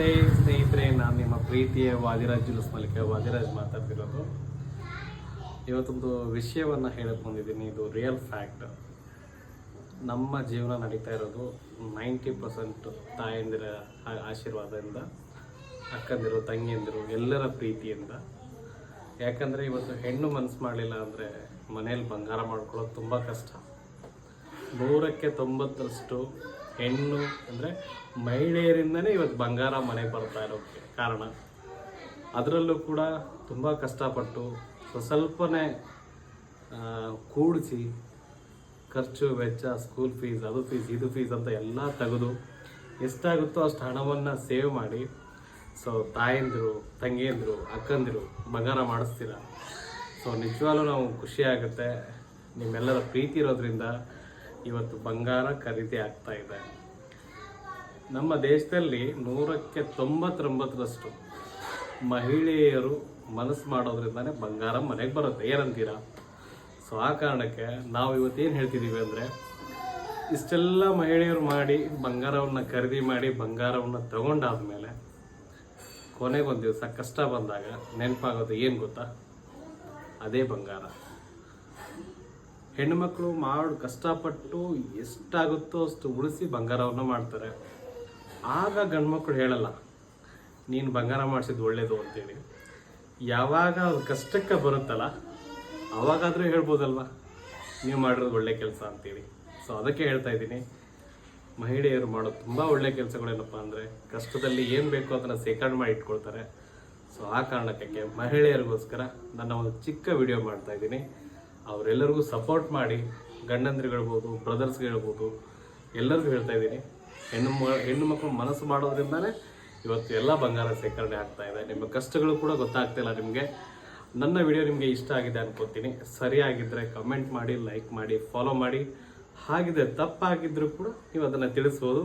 ನಮಸ್ತೆ ಸ್ನೇಹಿತರೆ, ನಾನು ನಿಮ್ಮ ಪ್ರೀತಿಯ ವಾದಿರಾಜ್ ಜುಲಸ್ ಮಲಿಕ ವಾದಿರಾಜ್ ಮಾತಾಡ್ತಿರೋದು. ಇವತ್ತೊಂದು ವಿಷಯವನ್ನು ಹೇಳಕ್ಕೆ ಬಂದಿದ್ದೀನಿ. ಇದು ರಿಯಲ್ ಫ್ಯಾಕ್ಟ್ ನಮ್ಮ ಜೀವನ ನಡೀತಾ ಇರೋದು ನೈಂಟಿ ಪರ್ಸೆಂಟ್ ತಾಯಂದಿರ ಆಶೀರ್ವಾದದಿಂದ, ಅಕ್ಕಂದಿರು, ತಂಗಿಯಂದಿರು, ಎಲ್ಲರ ಪ್ರೀತಿಯಿಂದ. ಯಾಕಂದರೆ ಇವತ್ತು ಹೆಣ್ಣು ಮನಸ್ಸು ಮಾಡಲಿಲ್ಲ ಅಂದರೆ ಮನೇಲಿ ಬಂಗಾರ ಮಾಡ್ಕೊಳ್ಳೋದು ತುಂಬ ಕಷ್ಟ. ನೂರಕ್ಕೆ ತೊಂಬತ್ತರಷ್ಟು ಹೆಣ್ಣು ಅಂದರೆ ಮಹಿಳೆಯರಿಂದನೇ ಇವತ್ತು ಬಂಗಾರ ಮನೆಗೆ ಬರ್ತಾ ಇರೋಕ್ಕೆ ಕಾರಣ. ಅದರಲ್ಲೂ ಕೂಡ ತುಂಬ ಕಷ್ಟಪಟ್ಟು ಸ್ವಸ್ವಲ್ಪನೇ ಆ, ಕೂಡಿಸಿ ಖರ್ಚು ವೆಚ್ಚ ಸ್ಕೂಲ್ ಫೀಸ್ ಅದು ಫೀಸ್ ಇದು ಫೀಸ್ ಅಂತ ಎಲ್ಲ ತೆಗೆದು ಎಷ್ಟಾಗುತ್ತೋ ಅಷ್ಟು ಹಣವನ್ನು ಸೇವ್ ಮಾಡಿ. ಸೊ ತಾಯಂದಿರು ತಂಗಿಯಂದಿರು ಅಕ್ಕಂದಿರು ಬಂಗಾರ ಮಾಡಿಸ್ತೀರ? ಸೊ ನಿಜವಾಗ್ಲೂ ನಾವು ಖುಷಿ ಆಗುತ್ತೆ. ನಿಮ್ಮೆಲ್ಲರ ಪ್ರೀತಿ ಇರೋದ್ರಿಂದ ಇವತ್ತು ಬಂಗಾರ ಖರೀದಿ ಆಗ್ತಾ ಇದೆ. ನಮ್ಮ ದೇಶದಲ್ಲಿ ನೂರಕ್ಕೆ ತೊಂಬತ್ತೊಂಬತ್ತರಷ್ಟು ಮಹಿಳೆಯರು ಮನಸ್ಸು ಮಾಡೋದ್ರಿಂದಾನೆ ಬಂಗಾರ ಮನೆಗೆ ಬರುತ್ತೆ. ಏನಂತೀರಾ? ಸೊ, ಆ ಕಾರಣಕ್ಕೆ ನಾವು ಇವತ್ತೇನು ಹೇಳ್ತಿದ್ದೀವಿ ಅಂದರೆ, ಇಷ್ಟೆಲ್ಲ ಮಹಿಳೆಯರು ಮಾಡಿ, ಬಂಗಾರವನ್ನು ಖರೀದಿ ಮಾಡಿ, ಬಂಗಾರವನ್ನು ತಗೊಂಡಾದ್ಮೇಲೆ ಕೊನೆಗೊಂದು ದಿವಸ ಕಷ್ಟ ಬಂದಾಗ ನೆನಪಾಗೋದು ಏನು ಗೊತ್ತಾ? ಅದೇ ಬಂಗಾರ. ಹೆಣ್ಣುಮಕ್ಕಳು ಮಾಡಿ, ಕಷ್ಟಪಟ್ಟು ಎಷ್ಟಾಗುತ್ತೋ ಅಷ್ಟು ಉಳಿಸಿ ಬಂಗಾರವನ್ನು ಮಾಡ್ತಾರೆ. ಆಗ ಗಂಡ್ಮಕ್ಳು ಹೇಳಲ್ಲ, ನೀನು ಬಂಗಾರ ಮಾಡಿಸಿದ್ದು ಒಳ್ಳೇದು ಅಂತೇಳಿ ಯಾವಾಗ ಅದು ಕಷ್ಟಕ್ಕೆ ಬರುತ್ತಲ್ಲ, ಅವಾಗಾದರೂ ಹೇಳ್ಬೋದಲ್ವಾ? ನೀವು ಮಾಡಿರೋದು ಒಳ್ಳೆ ಕೆಲಸ ಅಂತೇಳಿ ಸೊ ಅದಕ್ಕೆ ಹೇಳ್ತಾ ಇದ್ದೀನಿ. ಮಹಿಳೆಯರು ಮಾಡೋ ತುಂಬ ಒಳ್ಳೆ ಕೆಲಸಗಳೇನಪ್ಪ ಅಂದರೆ, ಕಷ್ಟದಲ್ಲಿ ಏನು ಬೇಕೋ ಅದನ್ನು ಶೇಖರಣೆ ಮಾಡಿ ಇಟ್ಕೊಳ್ತಾರೆ. ಸೊ ಆ ಕಾರಣಕ್ಕೆ ಮಹಿಳೆಯರಿಗೋಸ್ಕರ ನನ್ನ ಒಂದು ಚಿಕ್ಕ ವಿಡಿಯೋ ಮಾಡ್ತಾ ಇದ್ದೀನಿ. ಅವರೆಲ್ಲರಿಗೂ ಸಪೋರ್ಟ್ ಮಾಡಿ ಗಂಡಂದ್ರಿಗೆ ಹೇಳ್ಬೋದು ಬ್ರದರ್ಸ್ಗೆ ಹೇಳ್ಬೋದು, ಎಲ್ಲರಿಗೂ ಹೇಳ್ತಾ ಇದ್ದೀನಿ. ಹೆಣ್ಣು ಮ, ಹೆಣ್ಣು ಮಕ್ಕಳು ಮನಸ್ಸು ಮಾಡೋದ್ರಿಂದಲೇ ಇವತ್ತು ಎಲ್ಲ ಬಂಗಾರ ಶೇಖರಣೆ ಆಗ್ತಾ ಇದೆ. ನಿಮ್ಮ ಕಷ್ಟಗಳು ಕೂಡ ಗೊತ್ತಾಗ್ತಿಲ್ಲ ನಿಮಗೆ. ನನ್ನ ವಿಡಿಯೋ ನಿಮಗೆ ಇಷ್ಟ ಆಗಿದೆ ಅನ್ಕೋತೀನಿ. ಸರಿಯಾಗಿದ್ದರೆ ಕಮೆಂಟ್ ಮಾಡಿ ಲೈಕ್ ಮಾಡಿ ಫಾಲೋ ಮಾಡಿ. ಹಾಗಿದೆ ತಪ್ಪಾಗಿದ್ದರೂ ಕೂಡ ನೀವು ಅದನ್ನು ತಿಳಿಸ್ಬೋದು.